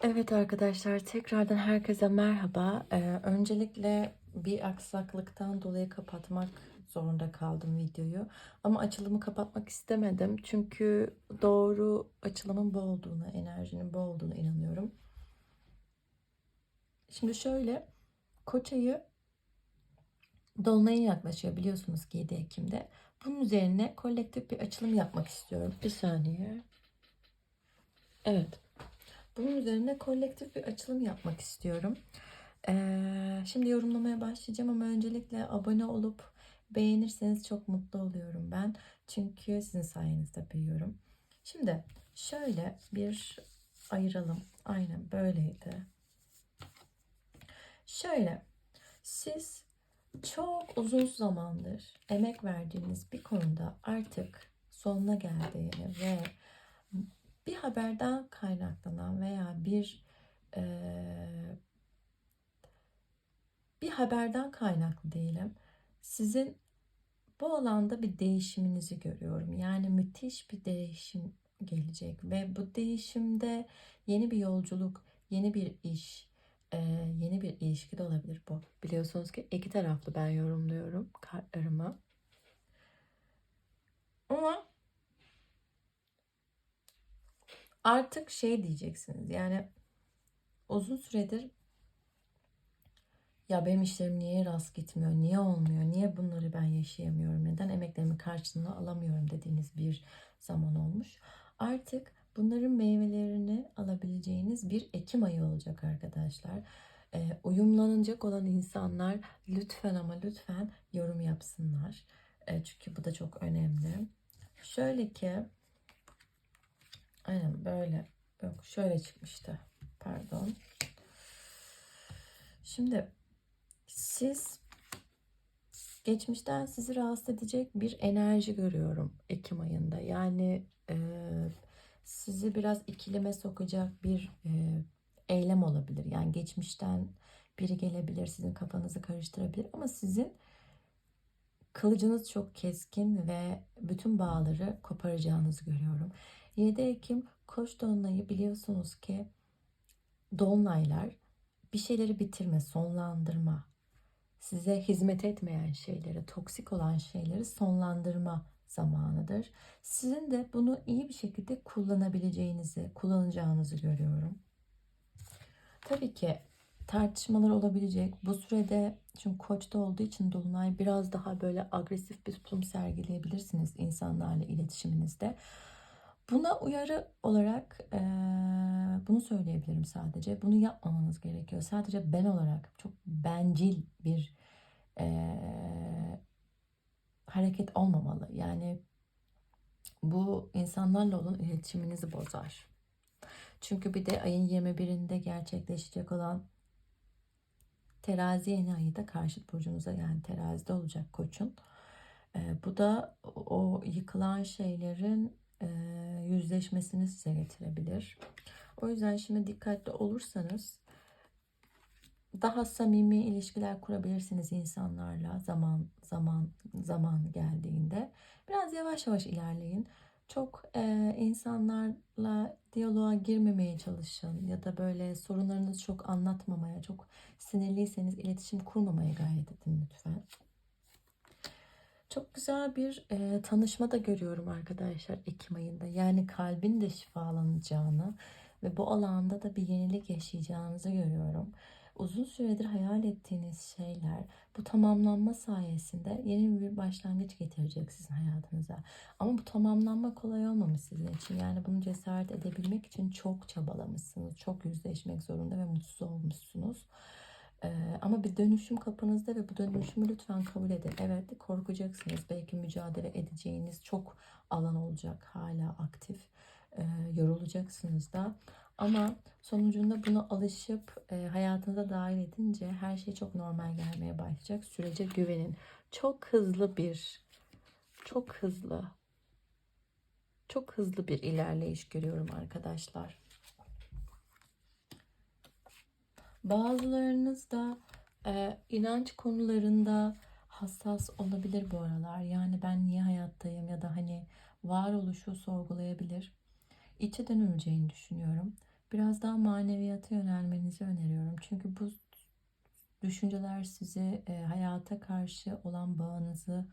Evet arkadaşlar tekrardan herkese merhaba. Ee, öncelikle bir aksaklıktan dolayı kapatmak zorunda kaldım videoyu. Ama açılımı kapatmak istemedim. Çünkü doğru açılımın bu olduğuna, enerjinin bu olduğuna inanıyorum. Şimdi şöyle Koç ayı Dolunay'a yaklaşıyor biliyorsunuz ki 7 Ekim'de. Bunun üzerine kolektif bir açılım yapmak istiyorum. Bir saniye. Evet. Bunun üzerine kolektif bir açılım yapmak istiyorum. Ee, şimdi yorumlamaya başlayacağım ama öncelikle abone olup beğenirseniz çok mutlu oluyorum ben. Çünkü sizin sayenizde büyüyorum. Şimdi şöyle bir ayıralım. Aynen böyleydi. Şöyle siz çok uzun zamandır emek verdiğiniz bir konuda artık sonuna geldiğini ve bir haberden kaynaklanan veya bir eee, bir haberden kaynaklı diyelim. Sizin bu alanda bir değişiminizi görüyorum. Yani müthiş bir değişim gelecek ve bu değişimde yeni bir yolculuk, yeni bir iş, eee, yeni bir ilişki de olabilir bu. Biliyorsunuz ki iki taraflı ben yorumluyorum kartlarımı. Ama artık şey diyeceksiniz yani uzun süredir ya benim işlerim niye rast gitmiyor, niye olmuyor, niye bunları ben yaşayamıyorum, neden emeklerimin karşılığını alamıyorum dediğiniz bir zaman olmuş. Artık bunların meyvelerini alabileceğiniz bir Ekim ayı olacak arkadaşlar. Ee, uyumlanacak olan insanlar lütfen ama lütfen yorum yapsınlar. Ee, çünkü bu da çok önemli. Şöyle ki Aynen böyle. Yok şöyle çıkmıştı. Pardon. Şimdi siz geçmişten sizi rahatsız edecek bir enerji görüyorum Ekim ayında. Yani e, sizi biraz ikileme sokacak bir e, eylem olabilir. Yani geçmişten biri gelebilir, sizin kafanızı karıştırabilir ama sizin kılıcınız çok keskin ve bütün bağları koparacağınızı görüyorum. 7 Ekim Koç dolunayı biliyorsunuz ki dolunaylar bir şeyleri bitirme, sonlandırma, size hizmet etmeyen şeyleri, toksik olan şeyleri sonlandırma zamanıdır. Sizin de bunu iyi bir şekilde kullanabileceğinizi, kullanacağınızı görüyorum. Tabii ki tartışmalar olabilecek. Bu sürede çünkü koçta olduğu için dolunay biraz daha böyle agresif bir tutum sergileyebilirsiniz insanlarla iletişiminizde. Buna uyarı olarak eee, bunu söyleyebilirim sadece. Bunu yapmamanız gerekiyor. Sadece ben olarak çok bencil bir eee, hareket olmamalı. Yani bu insanlarla olan iletişiminizi bozar. Çünkü bir de ayın 21'inde gerçekleşecek olan terazi yeni ayı da karşıt burcunuza yani terazide olacak koçun. Eee, bu da o yıkılan şeylerin eee, yüzleşmesini size getirebilir. O yüzden şimdi dikkatli olursanız daha samimi ilişkiler kurabilirsiniz insanlarla zaman zaman zaman geldiğinde. Biraz yavaş yavaş ilerleyin. Çok eee, insanlarla diyaloğa girmemeye çalışın ya da böyle sorunlarınızı çok anlatmamaya, çok sinirliyseniz iletişim kurmamaya gayret edin lütfen. Çok güzel bir e, tanışma da görüyorum arkadaşlar Ekim ayında. Yani kalbin de şifalanacağını ve bu alanda da bir yenilik yaşayacağınızı görüyorum. Uzun süredir hayal ettiğiniz şeyler bu tamamlanma sayesinde yeni bir başlangıç getirecek sizin hayatınıza. Ama bu tamamlanma kolay olmamış sizin için. Yani bunu cesaret edebilmek için çok çabalamışsınız. Çok yüzleşmek zorunda ve mutsuz olmuşsunuz. Ama bir dönüşüm kapınızda ve bu dönüşümü lütfen kabul edin. Evet korkacaksınız. Belki mücadele edeceğiniz çok alan olacak hala aktif. Ee, yorulacaksınız da. Ama sonucunda buna alışıp e, hayatınıza dahil edince her şey çok normal gelmeye başlayacak. Sürece güvenin. Çok hızlı bir, çok hızlı, çok hızlı bir ilerleyiş görüyorum arkadaşlar. Bazılarınız da e, inanç konularında hassas olabilir bu aralar. Yani ben niye hayattayım ya da hani varoluşu sorgulayabilir. İçe dönüleceğini düşünüyorum. Biraz daha maneviyata yönelmenizi öneriyorum. Çünkü bu düşünceler sizi e, hayata karşı olan bağınızı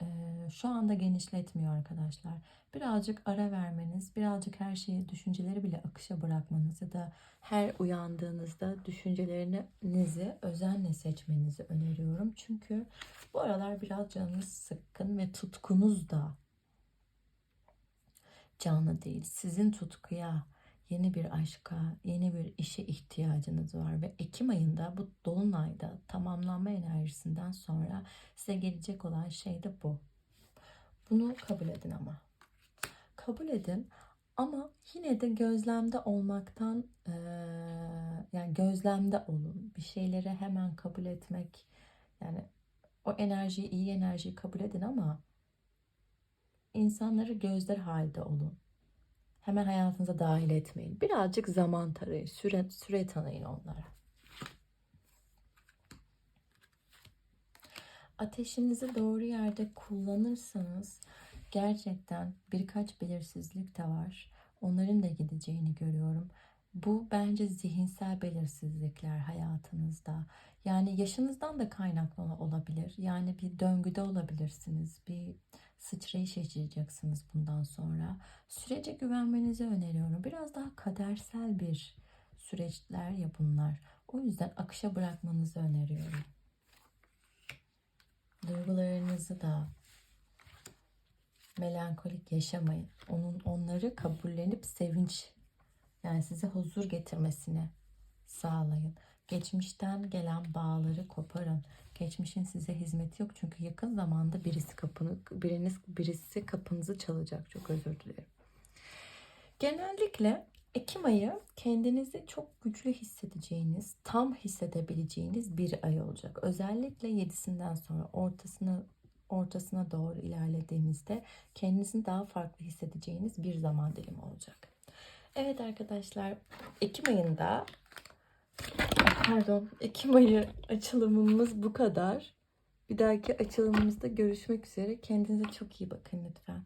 e, şu anda genişletmiyor arkadaşlar. Birazcık ara vermeniz, birazcık her şeyi, düşünceleri bile akışa bırakmanız ya da her uyandığınızda düşüncelerinizi özenle seçmenizi öneriyorum. Çünkü bu aralar biraz canınız sıkkın ve tutkunuz da canlı değil. Sizin tutkuya, yeni bir aşka, yeni bir işe ihtiyacınız var ve Ekim ayında bu dolunayda tamamlanma enerjisinden sonra size gelecek olan şey de bu. Bunu kabul edin ama. Kabul edin ama yine de gözlemde olmaktan eee, yani gözlemde olun. Bir şeyleri hemen kabul etmek yani o enerjiyi, iyi enerjiyi kabul edin ama insanları gözler halde olun. Hemen hayatınıza dahil etmeyin. Birazcık zaman tarayın, süre, süre tanıyın onlara. Ateşinizi doğru yerde kullanırsanız gerçekten birkaç belirsizlik de var. Onların da gideceğini görüyorum. Bu bence zihinsel belirsizlikler hayatınızda. Yani yaşınızdan da kaynaklı olabilir. Yani bir döngüde olabilirsiniz. Bir sıçrayış yaşayacaksınız bundan sonra. Sürece güvenmenizi öneriyorum. Biraz daha kadersel bir süreçler ya bunlar. O yüzden akışa bırakmanızı öneriyorum. Duygularınızı da melankolik yaşamayın. Onun onları kabullenip sevinç yani size huzur getirmesini sağlayın. Geçmişten gelen bağları koparın. Geçmişin size hizmeti yok çünkü yakın zamanda birisi kapını biriniz birisi kapınızı çalacak. Çok özür dilerim. Genellikle Ekim ayı kendinizi çok güçlü hissedeceğiniz, tam hissedebileceğiniz bir ay olacak. Özellikle 7'sinden sonra ortasına ortasına doğru ilerlediğimizde kendinizi daha farklı hissedeceğiniz bir zaman dilimi olacak. Evet arkadaşlar, Ekim ayında pardon, Ekim ayı açılımımız bu kadar. Bir dahaki açılımımızda görüşmek üzere. Kendinize çok iyi bakın lütfen.